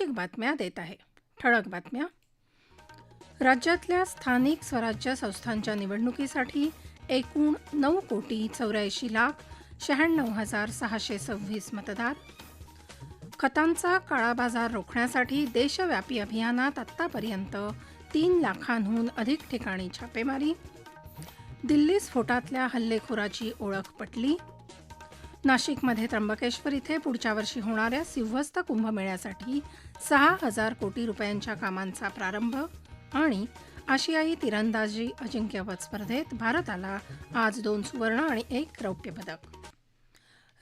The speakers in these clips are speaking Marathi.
एक बातम्या देत आहे. ठळक बातम्या. राज्यातल्या स्थानिक स्वराज्य संस्थांच्या निवडणुकीसाठी एकूण नऊ कोटी चौऱ्याऐंशी लाख शहाण्णव हजार सहाशे सव्वीस मतदार. खतांचा काळा बाजार रोखण्यासाठी देशव्यापी अभियानात आत्तापर्यंत तीन लाखांहून अधिक ठिकाणी छापेमारी. दिल्ली स्फोटातल्या हल्लेखोराची ओळख पटली. नाशिकमध्ये त्र्यंबकेश्वर इथे पुढच्या वर्षी होणाऱ्या सिंहस्थ कुंभमेळ्यासाठी सहा हजार कोटी रुपयांच्या कामांचा प्रारंभ आणि आशियाई तिरंदाजी अजिंक्यपद स्पर्धेत भारताला आज दोन सुवर्ण आणि एक रौप्य पदक.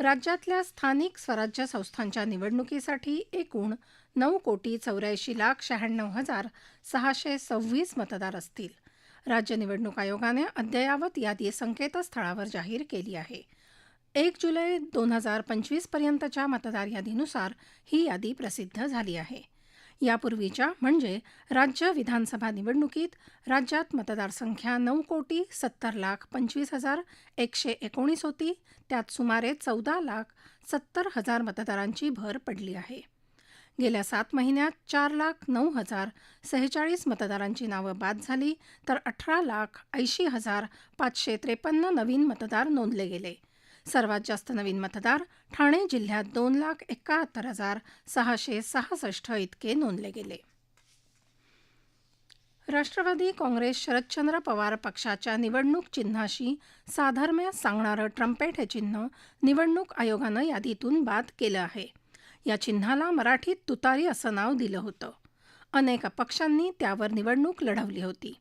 राज्यातल्या स्थानिक स्वराज्य संस्थांच्या निवडणुकीसाठी एकूण नऊ कोटी चौऱ्याऐंशी लाख शहाण्णव हजार सहाशे सव्वीस मतदार असतील. राज्य निवडणूक आयोगाने अद्ययावत यादी संकेतस्थळावर जाहीर केली आहे. एक जुलै दोन हजार पंचवीसपर्यंतच्या मतदार यादीनुसार ही यादी प्रसिद्ध झाली आहे. यापूर्वीच्या म्हणजे राज्य विधानसभा निवडणुकीत राज्यात मतदारसंख्या नऊ कोटी सत्तर लाख पंचवीस हजार एकशे एकोणीस होती. त्यात सुमारे चौदा लाख सत्तर हजार मतदारांची भर पडली आहे. गेल्या सात महिन्यात चार लाख नऊ हजार सेहेचाळीस मतदारांची नावं बाद झाली तर अठरा लाख ऐंशी हजार पाचशे त्रेपन्न नवीन मतदार नोंदले गेले. सर्वात जास्त नवीन मतदार ठाणे जिल्ह्यात दोन लाख एकाहत्तर हजार सहाशे सहासष्ट इतके नोंदले गेले. राष्ट्रवादी काँग्रेस शरदचंद्र पवार पक्षाच्या निवडणूक चिन्हाशी साधर्म्य सांगणारं ट्रम्पेट हे चिन्ह निवडणूक आयोगानं यादीतून बाद केलं आहे. या चिन्हाला मराठीत तुतारी असं नाव दिलं होतं. अनेक पक्षांनी त्यावर निवडणूक लढवली होती.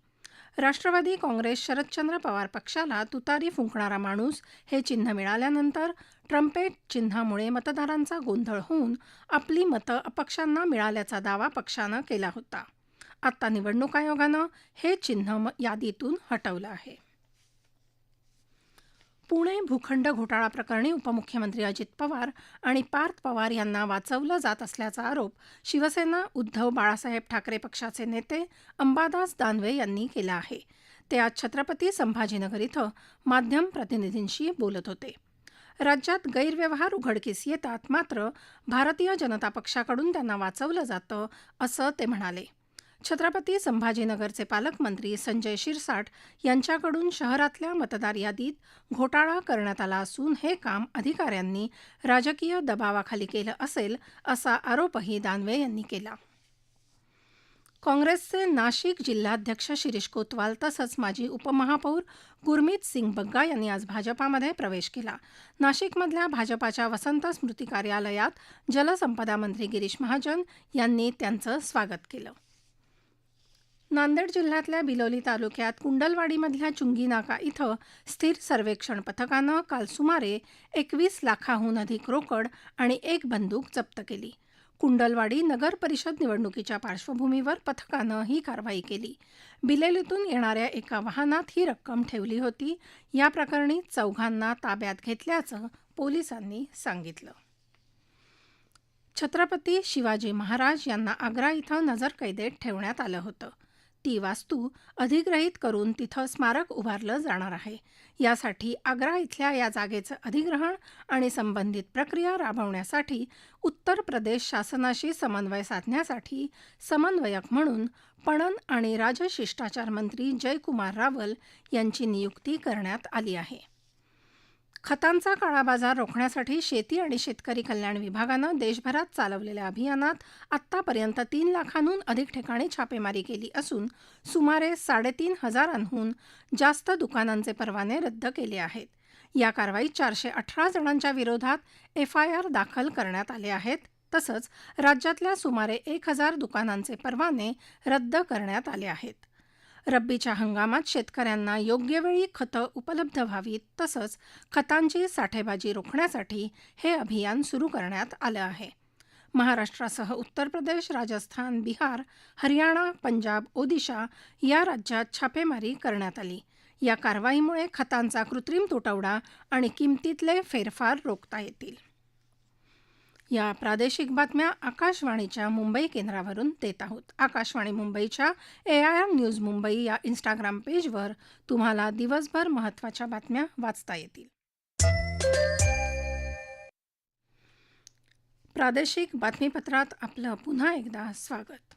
राष्ट्रवादी काँग्रेस शरदचंद्र पवार पक्षाला तुतारी फुंकणारा माणूस हे चिन्ह मिळाल्यानंतर ट्रम्पेट चिन्हामुळे मतदारांचा गोंधळ होऊन आपली मतं अपक्षांना मिळाल्याचा दावा पक्षानं केला होता. आता निवडणूक आयोगानं हे चिन्ह यादीतून हटवलं आहे. पुणे भूखंड घोटाळा प्रकरणी उपमुख्यमंत्री अजित पवार आणि पार्थ पवार यांना वाचवलं जात असल्याचा आरोप शिवसेना उद्धव बाळासाहेब ठाकरे पक्षाचे नेते अंबादास दानवे यांनी केला आहे. ते आज छत्रपती संभाजीनगर इथं माध्यम प्रतिनिधींशी बोलत होते. राज्यात गैरव्यवहार उघडकीस येतात मात्र भारतीय जनता पक्षाकडून त्यांना वाचवलं जातं असं ते म्हणाले. छत्रपती संभाजीनगरचे पालकमंत्री संजय शिरसाट यांच्याकडून शहरातल्या मतदार यादीत घोटाळा करण्यात आला असून हे काम अधिकाऱ्यांनी राजकीय दबावाखाली केलं असेल असा आरोपही दानवे यांनी केला. काँग्रेसचे नाशिक जिल्हाध्यक्ष शिरीष कोतवाल तसंच माजी उपमहापौर गुरमीत सिंग बग्गा यांनी आज भाजपामध्ये प्रवेश केला. नाशिकमधल्या भाजपाच्या वसंत स्मृती कार्यालयात जलसंपदा मंत्री गिरीश महाजन यांनी त्यांचं स्वागत केलं. नांदेड जिल्ह्यातल्या बिलोली तालुक्यात कुंडलवाडीमधल्या चुंगीनाका इथं स्थिर सर्वेक्षण पथकानं काल सुमारे एकवीस लाखाहून अधिक रोकड आणि एक बंदूक जप्त केली. कुंडलवाडी नगर परिषद निवडणुकीच्या पार्श्वभूमीवर पथकानं ही कारवाई केली. बिलेलीतून येणाऱ्या एका वाहनात ही रक्कम ठेवली होती. या प्रकरणी चौघांना ताब्यात घेतल्याचं पोलिसांनी सांगितलं. छत्रपती शिवाजी महाराज यांना आग्रा इथं नजरकैदेत ठेवण्यात आलं होतं. ती वास्तू अधिग्रहित करून तिथं स्मारक उभारलं जाणार आहे. यासाठी आग्रा इथल्या या जागेचं अधिग्रहण आणि संबंधित प्रक्रिया राबवण्यासाठी उत्तर प्रदेश शासनाशी समन्वय साधण्यासाठी समन्वयक म्हणून पणन आणि राजशिष्टाचार मंत्री जयकुमार रावल यांची नियुक्ती करण्यात आली आहे. खतांचा काळाबाजार रोखण्यासाठी शेती आणि शेतकरी कल्याण विभागानं देशभरात चालवलेल्या अभियानात आत्तापर्यंत तीन लाखांहून अधिक ठिकाणी छापेमारी केली असून सुमारे साडेतीन हजारांहून जास्त दुकानांचे परवाने रद्द केले आहेत. या कारवाईत चारशे अठरा जणांच्या विरोधात एफआयआर दाखल करण्यात आले आहेत. तसंच राज्यातल्या सुमारे एक हजार दुकानांचे परवाने रद्द करण्यात आले आहेत. रब्बीच्या हंगामात शेतकऱ्यांना योग्य वेळी खतं उपलब्ध व्हावीत तसंच खतांची साठेबाजी रोखण्यासाठी हे अभियान सुरू करण्यात आलं आहे. महाराष्ट्रासह उत्तर प्रदेश राजस्थान बिहार हरियाणा पंजाब ओदिशा या राज्यात छापेमारी करण्यात आली. या कारवाईमुळे खतांचा कृत्रिम तुटवडा आणि किमतीतले फेरफार रोखता येतील. या प्रादेशिक बातम्या आकाशवाणीच्या मुंबई केंद्रावरून देत आहोत. आकाशवाणी मुंबईच्या A I M news Mumbai या इन्स्टाग्राम पेजवर तुम्हाला दिवसभर महत्त्वाच्या बातम्या वाचता येतील. प्रादेशिक बातमीपत्रात आपलं पुन्हा एकदा स्वागत.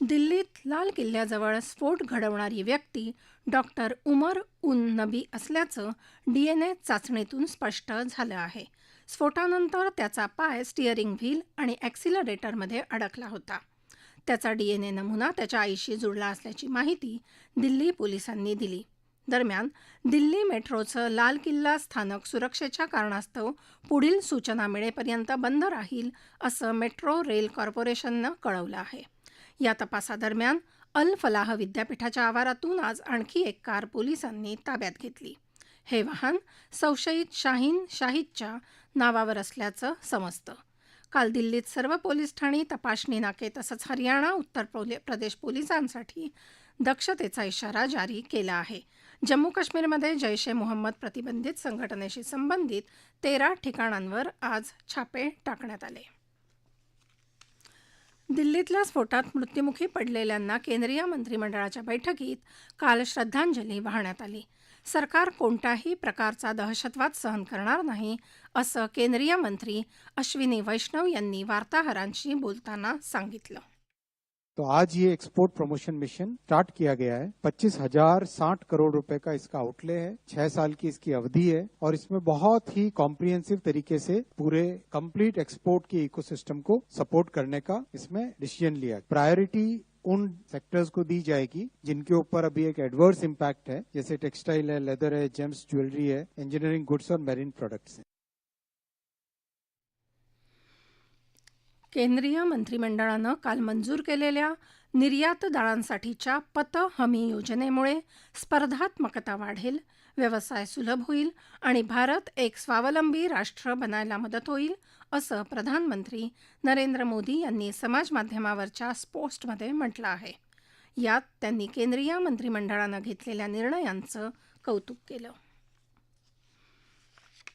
दिल्लीत लाल किल्ल्याजवळ स्फोट घडवणारी व्यक्ती डॉक्टर उमर उन नबी असल्याचं डीएनए चाचणीतून स्पष्ट झालं आहे. स्फोटानंतर त्याचा पाय स्टिअरिंग व्हील आणि ॲक्सिलरेटरमध्ये अडकला होता. त्याचा डीएनए नमुना त्याच्या आईशी जुळला असल्याची माहिती दिल्ली पोलिसांनी दिली. दरम्यान दिल्ली मेट्रोचं लाल किल्ला स्थानक सुरक्षेच्या कारणास्तव पुढील सूचना मिळेपर्यंत बंद राहील असं मेट्रो रेल कॉर्पोरेशननं कळवलं आहे. या तपासादरम्यान अल फलाह विद्यापीठाच्या आवारातून आज आणखी एक कार पोलिसांनी ताब्यात घेतली. हे वाहन संशयित शाहीन शाहिदच्या नावावर असल्याचं समजतं. काल दिल्लीत सर्व पोलीस ठाणी तपासणी नाके तसंच हरियाणा उत्तर प्रदेश पोलिसांसाठी दक्षतेचा इशारा जारी केला आहे. जम्मू काश्मीरमध्ये जैश ए मोहम्मद प्रतिबंधित संघटनेशी संबंधित तेरा ठिकाणांवर आज छापे टाकण्यात आले. दिल्लीतल्या स्फोटात मृत्युमुखी पडलेल्यांना केंद्रीय मंत्रिमंडळाच्या बैठकीत काल श्रद्धांजली वाहण्यात आली. सरकार कोणत्याही प्रकारचा दहशतवाद सहन करणार नाही, असं केंद्रीय मंत्री अश्विनी वैष्णव यांनी वार्ताहरांशी बोलताना सांगितलं. तो आज ये एक्सपोर्ट प्रमोशन मिशन स्टार्ट किया गया है। पच्चीस हज़ार साठ करोड़ रुपए का इसका आउटले है। छह साल की इसकी अवधि है और इसमें बहुत ही कॉम्प्रिहेंसिव तरीके से पूरे कंप्लीट एक्सपोर्ट के इकोसिस्टम को सपोर्ट करने का इसमें डिसीज़न लिया प्रायोरिटी उन सेक्टर्स को दी जाएगी जिनके ऊपर अभी एक एडवर्स इम्पैक्ट है जैसे टेक्सटाइल है लेदर है जेम्स ज्वेलरी है इंजीनियरिंग गुड्स और मेरीन प्रोडक्ट्स है। केंद्रीय मंत्रिमंडळानं काल मंजूर केलेल्या निर्यातदारांसाठीच्या पत हमी योजनेमुळे स्पर्धात्मकता वाढेल व्यवसाय सुलभ होईल आणि भारत एक स्वावलंबी राष्ट्र बनायला मदत होईल असं प्रधानमंत्री नरेंद्र मोदी यांनी समाजमाध्यमावरच्या पोस्टमध्ये म्हटलं आहे. यात त्यांनी केंद्रीय मंत्रिमंडळानं घेतलेल्या निर्णयांचं कौतुक केलं.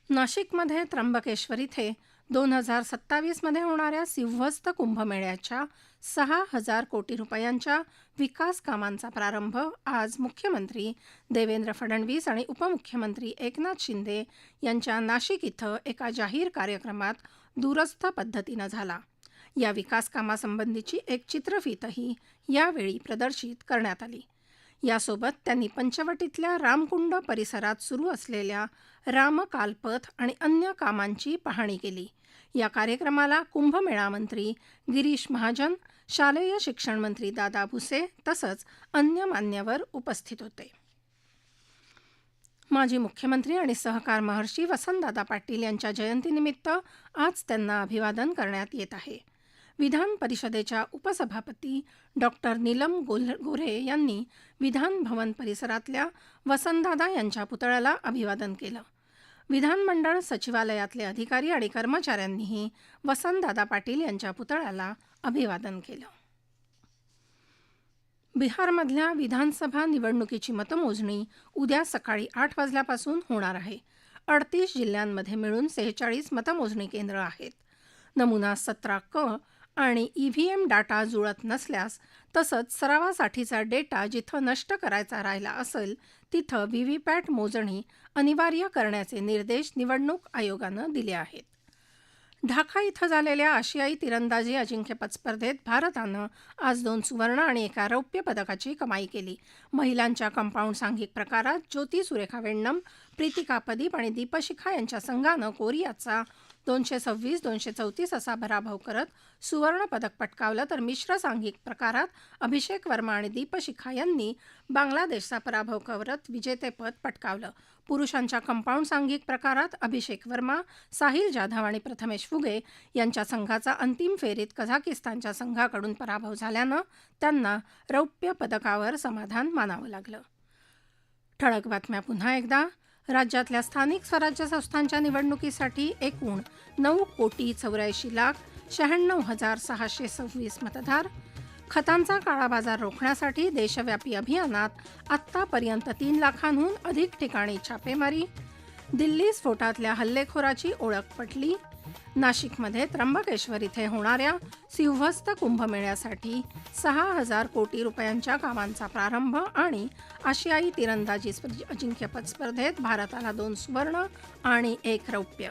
नाशिकमध्ये त्र्यंबकेश्वर इथे दोन हजार सत्तावीसमध्ये होणाऱ्या सिंहस्थ कुंभमेळ्याच्या सहा हजार कोटी रुपयांच्या विकास कामांचा प्रारंभ आज मुख्यमंत्री देवेंद्र फडणवीस आणि उपमुख्यमंत्री एकनाथ शिंदे यांच्या नाशिक इथं एका जाहीर कार्यक्रमात दूरस्थ पद्धतीनं झाला. या विकासकामासंबंधीची एक चित्रफीतही यावेळी प्रदर्शित करण्यात आली. यासोबत त्यांनी पंचवटीतल्या रामकुंड परिसरात सुरू असलेल्या रामकालपथ आणि अन्य कामांची पाहणी केली. या कार्यक्रमाला कुंभमेळा मंत्री गिरीश महाजन शालेय शिक्षण मंत्री दादा भुसे तसंच अन्य मान्यवर उपस्थित होते. माजी मुख्यमंत्री आणि सहकार महर्षी वसंतदादा पाटील यांच्या जयंतीनिमित्त आज त्यांना अभिवादन करण्यात येत आहे. विधान परिषदेच्या उपसभापती डॉक्टर नीलम गोल गोऱ्हे यांनी विधान भवन परिसरातल्या वसंतदादा यांच्या पुतळ्याला अभिवादन केलं. विधानमंडळ सचिवालयातले अधिकारी आणि कर्मचाऱ्यांनीही वसंतदादा पाटील यांच्या पुतळ्याला अभिवादन केलं. बिहारमधल्या विधानसभा निवडणुकीची मतमोजणी उद्या सकाळी आठ वाजल्यापासून होणार आहे. अडतीस जिल्ह्यांमध्ये मिळून सेहेचाळीस मतमोजणी केंद्र आहेत. नमुना सतरा क आणि ईव्हीएम डाटा जुळत नसल्यास तसंच सरावासाठीचा डेटा जिथं नष्ट करायचा राहिला असेल तिथं व्हीव्हीपॅट मोजणी अनिवार्य करण्याचे निर्देश निवडणूक आयोगानं दिले आहेत. ढाका इथं झालेल्या आशियाई तिरंदाजी अजिंक्यपद स्पर्धेत भारतानं आज दोन सुवर्ण आणि एका रौप्य पदकाची कमाई केली. महिलांच्या कंपाऊंड सांघिक प्रकारात ज्योती सुरेखा वेण्णम प्रीतिका पदीप आणि दीपशिखा यांच्या संघानं कोरियाचा दोनशे सव्वीस दोनशे चौतीस असा पराभव करत सुवर्ण पदक पटकावलं तर मिश्र सांघिक प्रकारात अभिषेक वर्मा आणि दीपशिखा यांनी बांगलादेशचा पराभव करत विजेतेपद पटकावलं. पुरुषांच्या कंपाऊंड सांघिक प्रकारात अभिषेक वर्मा साहिल जाधव आणि प्रथमेश फुगे यांच्या संघाचा अंतिम फेरीत कझाकिस्तानच्या संघाकडून पराभव झाल्यानं त्यांना रौप्य पदकावर समाधान मानावं लागलं. ठळक बातम्या पुन्हा एकदा. राज्यातल्या स्थानिक स्वराज्य संस्थांच्या निवडणुकीसाठी एकूण नऊ कोटी चौऱ्याऐंशी लाख शहाण्णव हजार सहाशे सव्वीस मतदार. खतांचा काळा बाजार रोखण्यासाठी देशव्यापी अभियानात आत्तापर्यंत तीन लाखांहून अधिक ठिकाणी छापेमारी. दिल्ली स्फोटातल्या हल्लेखोराची ओळख पटली. नाशिकमध्ये त्र्यंबकेश्वर इथे होणाऱ्या सिंहस्थ कुंभमेळ्यासाठी सहा हजार कोटी रुपयांच्या कामांचा प्रारंभ आणि आशियाई तिरंदाजी अजिंक्यपद स्पर्धेत भारताला दोन सुवर्ण आणि एक रौप्य.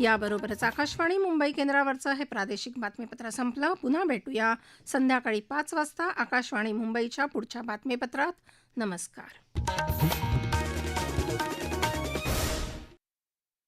याबरोबरच आकाशवाणी मुंबई केंद्रावरचं हे प्रादेशिक बातमीपत्र संपलं. पुन्हा भेटूया संध्याकाळी पाच वाजता आकाशवाणी मुंबईच्या पुढच्या बातमीपत्रात. नमस्कार.